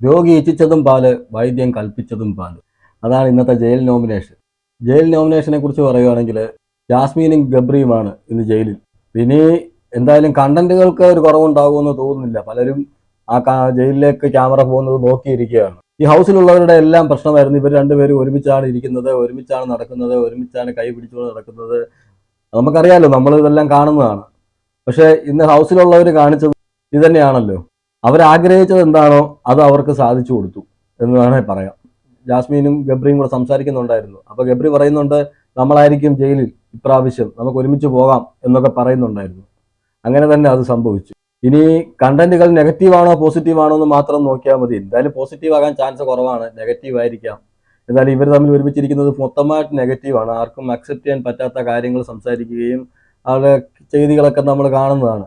രോഗി ഇച്ഛിച്ചതും പാൽ വൈദ്യം കൽപ്പിച്ചതും പാൽ. അതാണ് ഇന്നത്തെ ജയിൽ നോമിനേഷൻ. ജയിൽ നോമിനേഷനെ കുറിച്ച് പറയുകയാണെങ്കിൽ ജാസ്മീനും ഗബ്രിയുമാണ് ഇന്ന് ജയിലിൽ. ഇനി എന്തായാലും കണ്ടന്റുകൾക്ക് ഒരു കുറവുണ്ടാകുമെന്ന് തോന്നുന്നില്ല. പലരും ആ ജയിലിലേക്ക് ക്യാമറ പോകുന്നത് നോക്കിയിരിക്കുകയാണ്. ഈ ഹൗസിലുള്ളവരുടെ എല്ലാം പ്രശ്നമായിരുന്നു. ഇവർ രണ്ടുപേരും ഒരുമിച്ചാണ് ഇരിക്കുന്നത് ഒരുമിച്ചാണ് നടക്കുന്നത് ഒരുമിച്ചാണ് കൈ പിടിച്ചുകൊണ്ട് നടക്കുന്നത്. നമുക്കറിയാലോ നമ്മൾ ഇതെല്ലാം കാണുന്നതാണ്. പക്ഷേ ഇന്ന് ഹൗസിലുള്ളവർ കാണിച്ചത് ഇത് തന്നെയാണല്ലോ അവരാഗ്രഹിച്ചത് എന്താണോ അത് അവർക്ക് സാധിച്ചു കൊടുത്തു എന്ന് വേണേൽ പറയാം. ജാസ്മീനും ഗബ്രിയും കൂടെ സംസാരിക്കുന്നുണ്ടായിരുന്നു. അപ്പൊ ഗബ്രി പറയുന്നുണ്ട് നമ്മളായിരിക്കും ജയിലിൽ ഇപ്രാവശ്യം നമുക്ക് ഒരുമിച്ച് പോകാം എന്നൊക്കെ പറയുന്നുണ്ടായിരുന്നു. അങ്ങനെ തന്നെ അത് സംഭവിച്ചു. ഇനി കണ്ടന്റുകൾ നെഗറ്റീവാണോ പോസിറ്റീവാണോ എന്ന് മാത്രം നോക്കിയാൽ മതി. എന്തായാലും പോസിറ്റീവ് ആകാൻ ചാൻസ് കുറവാണ്. നെഗറ്റീവ് ആയിരിക്കാം. എന്നാലും ഇവർ തമ്മിൽ ഒരുമിച്ചിരിക്കുന്നത് മൊത്തമായിട്ട് നെഗറ്റീവാണ് ആർക്കും അക്സെപ്റ്റ് ചെയ്യാൻ പറ്റാത്ത കാര്യങ്ങൾ സംസാരിക്കുകയും അവരുടെ ചെയ്തികളൊക്കെ നമ്മൾ കാണുന്നതാണ്.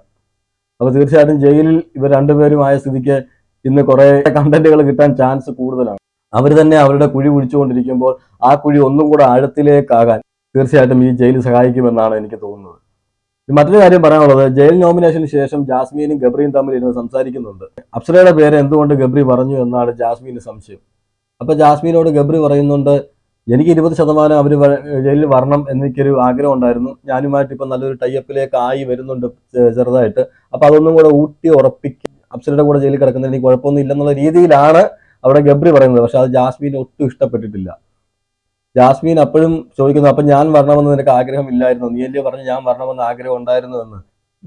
അപ്പോൾ തീർച്ചയായിട്ടും ജയിലിൽ ഇവർ രണ്ടുപേരും ആയ സ്ഥിതിക്ക് ഇന്ന് കുറേ കണ്ടന്റുകൾ കിട്ടാൻ ചാൻസ് കൂടുതലാണ്. അവർ തന്നെ അവരുടെ കുഴി കുഴിച്ചുകൊണ്ടിരിക്കുമ്പോൾ ആ കുഴി ഒന്നും കൂടെ ആഴത്തിലേക്കാകാൻ തീർച്ചയായിട്ടും ഈ ജയിൽ സഹായിക്കുമെന്നാണ് എനിക്ക് തോന്നുന്നത്. മറ്റൊരു കാര്യം പറയാനുള്ളത് ജയിൽ നോമിനേഷന് ശേഷം ജാസ്മീനും ഗബ്രിയും തമ്മിൽ ഇരുന്ന് സംസാരിക്കുന്നുണ്ട്. അപ്സരയുടെ പേര് എന്തുകൊണ്ട് ഗബ്രി പറഞ്ഞു എന്നാണ് ജാസ്മീന് സംശയം. അപ്പൊ ജാസ്മീനോട് ഗബ്രി പറയുന്നുണ്ട് എനിക്ക് ഇരുപത് ശതമാനം അവർ ജയിലിൽ വരണം എനിക്കൊരു ആഗ്രഹം ഉണ്ടായിരുന്നു. ഞാനുമായിട്ട് ഇപ്പം നല്ലൊരു ടൈപ്പിലേക്ക് ആയി വരുന്നുണ്ട് ചെറുതായിട്ട്. അപ്പം അതൊന്നും കൂടെ ഊട്ടി ഉറപ്പിക്കും അപ്സരയുടെ കൂടെ ജയിലിൽ കിടക്കുന്നതിന് എനിക്ക് കുഴപ്പമൊന്നും ഇല്ലെന്നുള്ള രീതിയിലാണ് അവിടെ ഗബ്രി പറയുന്നത്. പക്ഷെ അത് ജാസ്മീൻ ഒട്ടും ഇഷ്ടപ്പെട്ടിട്ടില്ല. ജാസ്മീൻ അപ്പോഴും ചോദിക്കുന്നു അപ്പം ഞാൻ വരണമെന്ന് നിനക്ക് ആഗ്രഹം ഇല്ലായിരുന്നു നീ അല്ലേ പറഞ്ഞു ഞാൻ വരണമെന്ന് ആഗ്രഹം ഉണ്ടായിരുന്നു എന്ന്?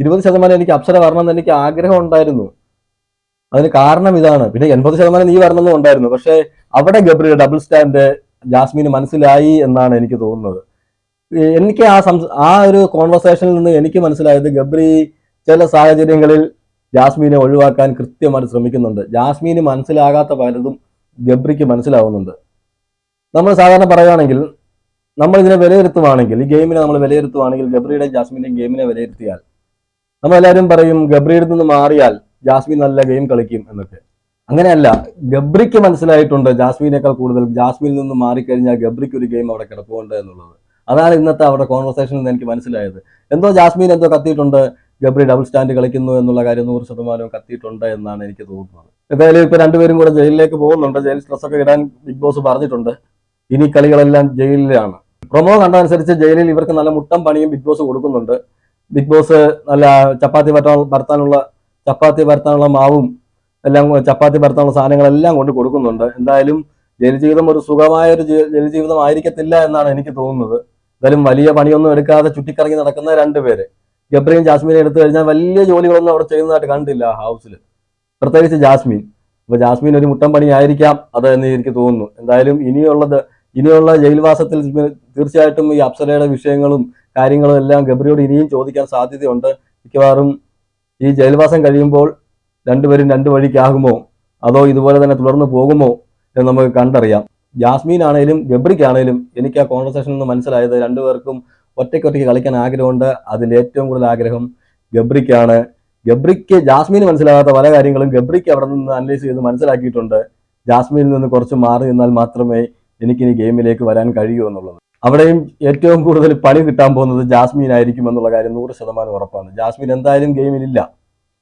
ഇരുപത് ശതമാനം എനിക്ക് അപ്സര വരണമെന്ന് എനിക്ക് ആഗ്രഹം ഉണ്ടായിരുന്നു. അതിന് കാരണം ഇതാണ്. പിന്നെ എൺപത് ശതമാനം നീ വരണമെന്നും ഉണ്ടായിരുന്നു. പക്ഷേ അവിടെ ഗബ്രിയുടെ ഡബിൾ സ്റ്റാൻഡ് ജാസ്മീന് മനസ്സിലായി എന്നാണ് എനിക്ക് തോന്നുന്നത്. എനിക്ക് ആ സംസ ആ ഒരു കോൺവെർസേഷനിൽ നിന്ന് എനിക്ക് മനസ്സിലായത് ഗബ്രി ചില സാഹചര്യങ്ങളിൽ ജാസ്മീനെ ഒഴിവാക്കാൻ കൃത്യമായിട്ട് ശ്രമിക്കുന്നുണ്ട്. ജാസ്മീന് മനസ്സിലാകാത്ത പലതും ഗബ്രിക്ക് മനസ്സിലാവുന്നുണ്ട്. നമ്മൾ സാധാരണ പറയുകയാണെങ്കിൽ നമ്മൾ ഇതിനെ വിലയിരുത്തുവാണെങ്കിൽ ഈ ഗെയിമിനെ നമ്മൾ വിലയിരുത്തുവാണെങ്കിൽ ഗബ്രിയുടെയും ജാസ്മിന്റെയും ഗെയിമിനെ വിലയിരുത്തിയാൽ നമ്മളെല്ലാവരും പറയും ഗബ്രിയുടെ നിന്ന് മാറിയാൽ ജാസ്മിൻ നല്ല ഗെയിം കളിക്കും എന്നൊക്കെ. അങ്ങനെയല്ല ഗബ്രിക്ക് മനസ്സിലായിട്ടുണ്ട് ജാസ്മിനേക്കാൾ കൂടുതൽ ജാസ്മിനിൽ നിന്ന് മാറിക്കഴിഞ്ഞാൽ ഗബ്രിക്ക് ഒരു ഗെയിം അവിടെ കിടപ്പുണ്ട് എന്നുള്ളത്. അതാണ് ഇന്നത്തെ അവരുടെ കോൺവെർസേഷനിൽ നിന്ന് എനിക്ക് മനസ്സിലായത്. എന്തോ ജാസ്മിൻ എന്തോ കത്തിയിട്ടുണ്ട് ഗബ്രി ഡബിൾ സ്റ്റാൻഡ് കളിക്കുന്നു എന്നുള്ള കാര്യം നൂറ് ശതമാനവും കത്തിയിട്ടുണ്ട് എന്നാണ് എനിക്ക് തോന്നുന്നത്. എന്തായാലും ഇപ്പൊ രണ്ടുപേരും കൂടെ ജയിലിലേക്ക് പോകുന്നുണ്ട് ജയിൽ ഒക്കെ ഇടാൻ ബിഗ് ബോസ് പറഞ്ഞിട്ടുണ്ട്. ഇനി കളികളെല്ലാം ജയിലിലാണ്. പ്രൊമോ കണ്ടതനുസരിച്ച് ജയിലിൽ ഇവർക്ക് നല്ല മുട്ടം പണിയും ബിഗ് ബോസ് കൊടുക്കുന്നുണ്ട്. ബിഗ് ബോസ് നല്ല ചപ്പാത്തി പറ്റാൻ ചപ്പാത്തി പരത്താനുള്ള മാവും എല്ലാം ചപ്പാത്തി പരത്താനുള്ള സാധനങ്ങളെല്ലാം കൊണ്ട് കൊടുക്കുന്നുണ്ട്. എന്തായാലും ജനജീവിതം ജീവിതം ഒരു സുഖമായ ഒരു ജനജീവിതം ആയിരിക്കത്തില്ല എന്നാണ് എനിക്ക് തോന്നുന്നത്. എന്തായാലും വലിയ പണിയൊന്നും എടുക്കാതെ ചുറ്റിക്കറങ്ങി നടക്കുന്ന രണ്ടുപേര് ഗബ്രിയും ജാസ്മിനെ എടുത്തു കഴിഞ്ഞാൽ വലിയ ജോലികളൊന്നും അവിടെ ചെയ്യുന്നതായിട്ട് കണ്ടില്ല ഹൗസിൽ പ്രത്യേകിച്ച് ജാസ്മിൻ. അപ്പൊ ജാസ്മിൻ ഒരു മുട്ടം പണി ആയിരിക്കാം അത് എന്ന് എനിക്ക് തോന്നുന്നു. എന്തായാലും ഇനിയുള്ളത് ഇനിയുള്ള ജയിൽവാസത്തിൽ തീർച്ചയായിട്ടും ഈ അപ്സരയുടെ വിഷയങ്ങളും കാര്യങ്ങളും എല്ലാം ഗബ്രിയോട് ഇനിയും ചോദിക്കാൻ സാധ്യതയുണ്ട്. മിക്കവാറും ഈ ജയിൽവാസം കഴിയുമ്പോൾ രണ്ടുപേരും രണ്ട് വഴിക്കാകുമോ? അതോ ഇതുപോലെ തന്നെ തുടർന്ന് പോകുമോ എന്ന് നമുക്ക് കണ്ടറിയാം. ജാസ്മീൻ ആണേലും ഗബ്രിക്കാണേലും എനിക്ക് ആ കോൺവെർസേഷൻ നിന്ന് മനസ്സിലായത് രണ്ടുപേർക്കും ഒറ്റയ്ക്കൊറ്റയ്ക്ക് കളിക്കാൻ ആഗ്രഹമുണ്ട്. അതിന്റെ ഏറ്റവും കൂടുതൽ ആഗ്രഹം ഗബ്രിക്കാണ്. ഗബ്രിക്ക് ജാസ്മീന് മനസ്സിലാകാത്ത പല കാര്യങ്ങളും ഗബ്രിക്ക് അവിടെ നിന്ന് അനലൈസ് ചെയ്ത് മനസ്സിലാക്കിയിട്ടുണ്ട്. ജാസ്മീനിൽ നിന്ന് കുറച്ച് മാറി നിന്നാൽ മാത്രമേ എനിക്കിനി ഗെയിമിലേക്ക് വരാൻ കഴിയൂ എന്നുള്ളത്. അവിടെയും ഏറ്റവും കൂടുതൽ പണി കിട്ടാൻ പോകുന്നത് ജാസ്മീൻ ആയിരിക്കും എന്നുള്ള കാര്യം നൂറ് ശതമാനം ഉറപ്പാണ്. ജാസ്മീൻ എന്തായാലും ഗെയിമിലില്ല.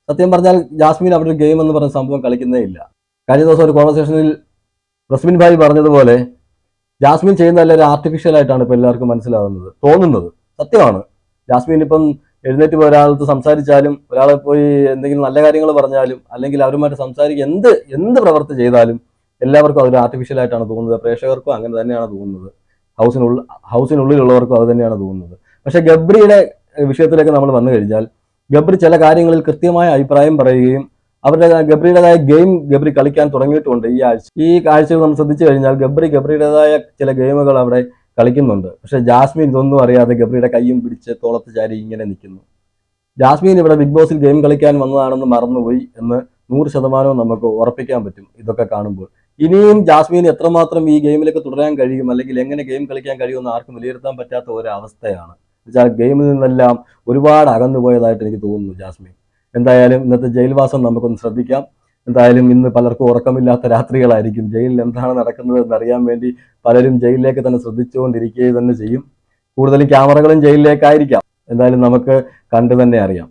സത്യം പറഞ്ഞാൽ ജാസ്മിൻ ഒരു ഗെയിം എന്ന് പറഞ്ഞ സംഭവം കളിക്കുന്നേ ഇല്ല. കഴിഞ്ഞ ദിവസം ഒരു കോൺവെർസേഷനിൽ റസ്മിൻ ഭായി പറഞ്ഞതുപോലെ ജാസ്മിൻ ചെയ്യുന്നതല്ല ഒരു ആർട്ടിഫിഷ്യൽ ആയിട്ടാണ് ഇപ്പൊ എല്ലാവർക്കും മനസ്സിലാകുന്നത് തോന്നുന്നത്. സത്യമാണ്. ജാസ്മിൻ ഇപ്പം എഴുന്നേറ്റ് പോയി ഒരാളത്ത് സംസാരിച്ചാലും ഒരാളെ പോയി എന്തെങ്കിലും നല്ല കാര്യങ്ങൾ പറഞ്ഞാലും അല്ലെങ്കിൽ അവരുമായിട്ട് സംസാരിക്കുക എന്ത് എന്ത് പ്രവർത്തി ചെയ്താലും എല്ലാവർക്കും അതൊരു ആർട്ടിഫിഷ്യൽ ആയിട്ടാണ് തോന്നുന്നത്. പ്രേക്ഷകർക്കും അങ്ങനെ തന്നെയാണ് തോന്നുന്നത്. ഹൗസിനുള്ളിൽ ഹൗസിനുള്ളിലുള്ളവർക്കും അത് തന്നെയാണ് തോന്നുന്നത്. പക്ഷേ ഗബ്രിയുടെ വിഷയത്തിലേക്ക് നമ്മൾ വന്നു കഴിഞ്ഞാൽ ഗബ്രി ചില കാര്യങ്ങളിൽ കൃത്യമായ അഭിപ്രായം പറയുകയും അവരുടെ ഗബ്രിയുടേതായ ഗെയിം ഗബ്രി കളിക്കാൻ തുടങ്ങിയിട്ടുണ്ട് ഈ ആഴ്ച. ഈ കാഴ്ചകൾ നമ്മൾ ശ്രദ്ധിച്ചു കഴിഞ്ഞാൽ ഗബ്രി ഗബ്രിയുടേതായ ചില ഗെയിമുകൾ അവിടെ കളിക്കുന്നുണ്ട്. പക്ഷെ ജാസ്മിൻ ഇതൊന്നും അറിയാതെ ഗബ്രിയുടെ കൈയും പിടിച്ച് തോളത്ത് ചാരി ഇങ്ങനെ നിൽക്കുന്നു. ജാസ്മിൻ ഇവിടെ ബിഗ് ബോസിൽ ഗെയിം കളിക്കാൻ വന്നതാണെന്ന് മറന്നുപോയി എന്ന് നൂറ് ശതമാനവും നമുക്ക് ഉറപ്പിക്കാൻ പറ്റും ഇതൊക്കെ കാണുമ്പോൾ. ഇനിയും ജാസ്മിൻ എത്രമാത്രം ഈ ഗെയിമിലേക്ക് തുടരാൻ കഴിയും അല്ലെങ്കിൽ എങ്ങനെ ഗെയിം കളിക്കാൻ കഴിയുമെന്ന് ആർക്കും വിലയിരുത്താൻ പറ്റാത്ത ഒരു എന്നുവെച്ചാൽ ഗെയിമിൽ നിന്നെല്ലാം ഒരുപാട് അകന്നു പോയതായിട്ട് എനിക്ക് തോന്നുന്നു ജാസ്മിൻ. എന്തായാലും ഇന്നത്തെ ജയിൽവാസം നമുക്കൊന്ന് ശ്രദ്ധിക്കാം. എന്തായാലും ഇന്ന് പലർക്കും ഉറക്കമില്ലാത്ത രാത്രികളായിരിക്കും. ജയിലിൽ എന്താണ് നടക്കുന്നത് എന്നറിയാൻ വേണ്ടി പലരും ജയിലിലേക്ക് തന്നെ ശ്രദ്ധിച്ചുകൊണ്ടിരിക്കുകയും തന്നെ ചെയ്യും. കൂടുതലും ക്യാമറകളും ജയിലിലേക്കായിരിക്കാം. എന്തായാലും നമുക്ക് കണ്ടു തന്നെ അറിയാം.